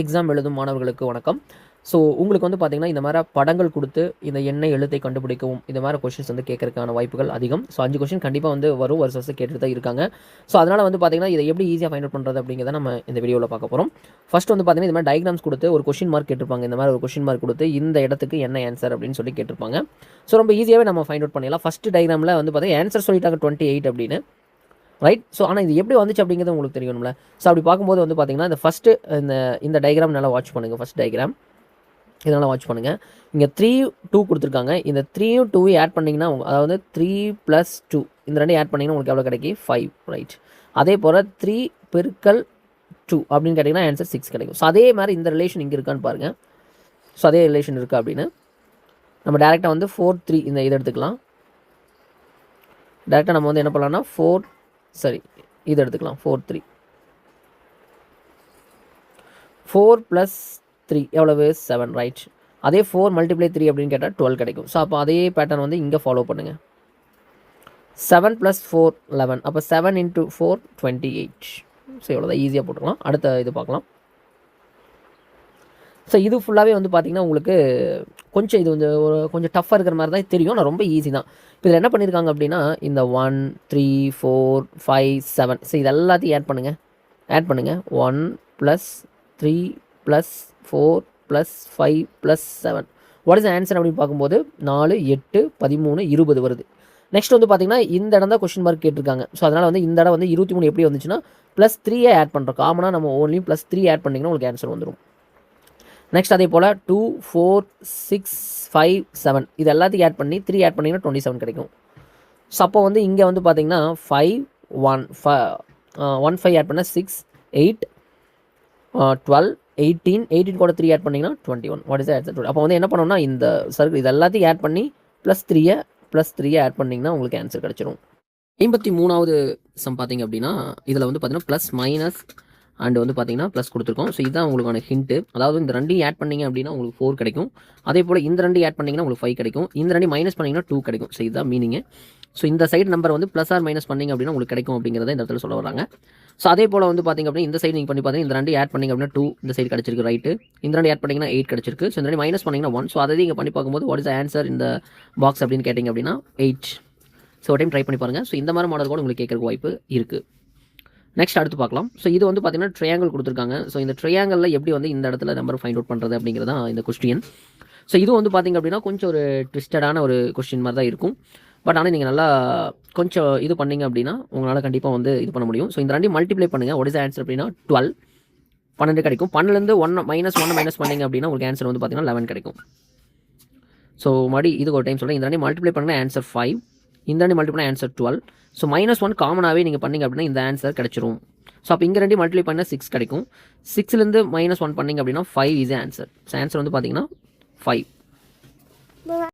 Exam எழுதும் மாணவர்களுக்கு வணக்கம். ஸோ உங்களுக்கு வந்து பார்த்தீங்கன்னா இந்த மாதிரி படங்கள் கொடுத்து இந்த எண்ணெய் எழுத்தை கண்டுபிடிக்கவும் இந்த மாதிரி கொஷின்ஸ் வந்து கேட்கறதுக்கான வாய்ப்புகள் அதிகம். ஸோ அஞ்சு கொஷின் கண்டிப்பாக வந்து வரும். வருஷம் வருஷம் கேட்டுட்டு தான் இருக்காங்க. ஸோ அதனால் வந்து பார்த்தீங்கன்னா இதை எப்படி ஈஸியாக ஃபைண்ட் அவுட் பண்ணுறது அப்படிங்கிறத நம்ம இந்த வீடியோவில் பார்க்க போகிறோம் ஃபஸ்ட் வந்து பார்த்தீங்கன்னா இந்த மாதிரி டயக்ராம்ஸ் கொடுத்து ஒரு கொஷின் மார்க் கேட்டிருப்பாங்க. இந்த மாதிரி ஒரு கொஷின் மார்க் கொடுத்து இந்த இடத்துக்கு என்ன ஆன்சர் அப்படின்னு சொல்லி கேட்டிருப்பாங்க. ஸோ ரொம்ப ஈஸியாகவே நம்ம ஃபைண்ட் அவுட் பண்ணிடலாம். ஃபஸ்ட்டு டயக்ராமில் வந்து பார்த்தீங்கன்னா ஆன்சர் சொல்லிட்டாங்க டுவெண்ட்டி எயிட் அப்படின்னு. ரைட் ஸோ ஆனால் இது எப்படி வந்துச்சு அப்படிங்கிறது உங்களுக்கு தெரியணும்ல ஸோ அப்படி பார்க்கும்போது வந்து பார்த்தீங்கன்னா இந்த ஃபஸ்ட்டு இந்த இந்த டயக்ராம் நல்லா வாட்ச் பண்ணுங்கள் ஃபஸ்ட் டயக்ராம் இதனால் வாட்ச் பண்ணுங்கள் இங்கே த்ரீ டூ கொடுத்துருக்காங்க. இந்த த்ரீயும் டூவையும் ஆட் பண்ணிங்கன்னா அதாவது த்ரீ ப்ளஸ் டூ இந்த ரெண்டையும் ஆட் பண்ணிங்கன்னா உங்களுக்கு எவ்வளோ கிடைக்கும்? ஃபைவ் ரைட் அதே போல் த்ரீ பெருக்கல் டூ அப்படின்னு கேட்டிங்கன்னா ஆன்சர் சிக்ஸ் கிடைக்கும். ஸோ அதே மாதிரி இந்த ரிலேஷன் இங்கே இருக்கான்னு பாருங்கள் ஸோ அதே ரிலேஷன் இருக்கா அப்படின்னு. நம்ம டேரெக்டாக வந்து ஃபோர் த்ரீ இந்த இதை எடுத்துக்கலாம். டேரெக்டாக நம்ம வந்து என்ன பண்ணலாம்னா ஃபோர் சரி இது எடுத்துக்கலாம். Four three four plus three எவ்வளவு? செவன் ரைட் அதே ஃபோர் மல்டிப்ளை த்ரீ அப்படின்னு கேட்டால் டுவெல் கிடைக்கும். ஸோ அப்போ அதே பேட்டர்ன் வந்து இங்கே ஃபாலோ பண்ணுங்கள் செவன் ப்ளஸ் ஃபோர் லெவன் அப்போ seven into four twenty eight so இவ்வளோதான் ஈஸியாக போட்டுக்கலாம். அடுத்த இது பார்க்கலாம். ஸோ இது ஃபுல்லாகவே வந்து பார்த்திங்கன்னா உங்களுக்கு கொஞ்சம் இது வந்து ஒரு கொஞ்சம் டஃப்பாக இருக்கிற மாதிரி தான் தெரியும். நான் ரொம்ப ஈஸி தான். இப்போ இதில் என்ன பண்ணியிருக்காங்க அப்படின்னா இந்த one three four five seven so இது எல்லாத்தையும் ஆட் பண்ணுங்கள் ஆட் பண்ணுங்கள் one plus three plus four plus five plus seven what is answer அப்படின்னு பார்க்கும்போது நாலு எட்டு பதிமூணு இருபது வருது. நெக்ஸ்ட் வந்து பார்த்தீங்கன்னா இந்த இடம் தான் கொஸ்டின் மார்க் கேட்டிருக்காங்க. ஸோ அதனால் வந்து இந்த இடம் வந்து இருபத்தி மூணு எப்படி வந்துச்சுன்னா ப்ளஸ் த்ரீயே ஆட் பண்ணுறோம் காமனாக நம்ம ஓன்லி ப்ளஸ் த்ரீ ஆட் பண்ணிங்கன்னா உங்களுக்கு ஆன்சர் வந்துடும் நெக்ஸ்ட் அதே போல் two four six five seven இது எல்லாத்தையும் ஆட் பண்ணி த்ரீ ஆட் பண்ணிங்கன்னா டுவெண்ட்டி செவன் கிடைக்கும். ஸோ அப்போ வந்து இங்கே வந்து பார்த்தீங்கன்னா ஃபைவ் ஒன் ஃப ஒன் ஃபைவ் ஆட் பண்ணால் six eight twelve eighteen eighteen கூட த்ரீ ஆட் பண்ணிங்கன்னா twenty one what is add அப்போ வந்து என்ன பண்ணணும்னா இந்த சர்க்கிள் இது எல்லாத்தையும் ஆட் பண்ணி ப்ளஸ் த்ரீயை ப்ளஸ் த்ரீயை ஆட் பண்ணிங்கன்னா உங்களுக்கு ஆன்சர் கிடச்சிரும். ஐம்பத்தி மூணாவது சம் பார்த்தீங்க அப்படின்னா இதில் வந்து பார்த்தீங்கன்னா ப்ளஸ் மைனஸ் அண்ட் வந்து பார்த்தீங்கன்னா ப்ளஸ் கொடுத்துருக்கோம். ஸோ இதுதான் உங்களுக்கான ஹிண்ட்டு அதாவது இந்த ரெண்டையும் ஆட் பண்ணீங்க அப்படின்னா உங்களுக்கு ஃபோர் கிடைக்கும். அதே போல் இந்த ரெண்டு ஆட் பண்ணிங்கன்னா உங்களுக்கு ஃபைவ் கிடைக்கும். இந்த ரெண்டு மைனஸ் பண்ணிங்கன்னா டூ கிடைக்கும். ஸோ இதுதான் மீனிங் ஸோ இந்த சைடு நம்பர் வந்து ப்ளஸ் ஆர் மைனஸ் பண்ணிங்க அப்படின்னா உங்களுக்கு கிடைக்கும் அப்படிங்கிறத இந்த இடத்துல சொல்ல வராங்க ஸோ அதே போல் வந்து பார்த்தீங்க அப்படின்னா இந்த சைடு நீங்கள் பண்ணி பார்த்தீங்கன்னா இந்த ரெண்டு ஆட் பண்ணிங்க அப்படின்னா டூ இந்த சைடு கிடச்சிருக்கு ரைட்டு இந்த ரெண்டு ஆட் பண்ணிங்கன்னா எயிட் கிடச்சிருக்கு. ஸோ இந்த ரெண்டு மைனஸ் பண்ணிங்கன்னா ஒன் ஸோ அதை நீங்கள் பண்ணி பார்க்கும்போது வாட் இஸ் ஆன்சர் இந்த பாக்ஸ் அப்படின்னு கேட்டிங்க அப்படின்னா எயிட் ஸோ ஒரு டைம் ட்ரை பண்ணி பாருங்கள் ஸோ இந்த மாதிரி மாடல் கூட உங்களுக்கு கேட்குறக்கு வாய்ப்பு இருக்குது நெக்ஸ்ட் அடுத்து பார்க்கலாம். ஸோ இது வந்து பார்த்தீங்கன்னா ட்ரையாங்கிள் கொடுத்துருக்காங்க. ஸோ இந்த ட்ரையாங்கிளில் எப்படி வந்து இந்த இடத்துல நம்பர் ஃபைண்ட் அவுட் பண்ணுறது அப்படிங்கிறதா இந்த கொஸ்டின் ஸோ இது வந்து பார்த்தீங்க அப்படின்னா கொஞ்சம் ஒரு ட்விஸ்டடான ஒரு கொஸ்டின் மாதிரி தான் இருக்கும். பட் ஆனால் நீங்கள் நல்லா கொஞ்சம் இது பண்ணிங்க அப்படின்னா உங்களால் கண்டிப்பாக வந்து இது பண்ண முடியும். ஸோ இந்த ரெண்டையும் மல்டிப்ளை பண்ணுங்கள் what ஆன்சர் அப்படின்னா டுவெல் பன்னெண்டு கிடைக்கும். பன்னெண்டுலேருந்து ஒன் மைனஸ் ஒன் மைனஸ் பண்ணீங்க அப்படின்னா உங்களுக்கு ஆன்சர் வந்து பார்த்தீங்கன்னா லெவன் கிடைக்கும். ஸோ மறுபடி இது ஒரு டைம் சொல்கிறேன் இந்த ரெண்டையும் மல்டிப்ளை பண்ணுங்கள் ஆன்சர் ஃபைவ் இந்த ரெண்டு multiply answer twelve so minus one காமனாகவே நீங்கள் பண்ணிங்க அப்படின்னா இந்த ஆன்சர் கிடச்சிரும். ஸோ அப்போ இங்கே ரெண்டு மல்டிப்ளை பண்ணால் சிக்ஸ் கிடைக்கும். சிக்ஸ்லேருந்து மைனஸ் ஒன் பண்ணீங்க அப்படின்னா five is answer so answer வந்து பார்த்தீங்கன்னா ஃபைவ்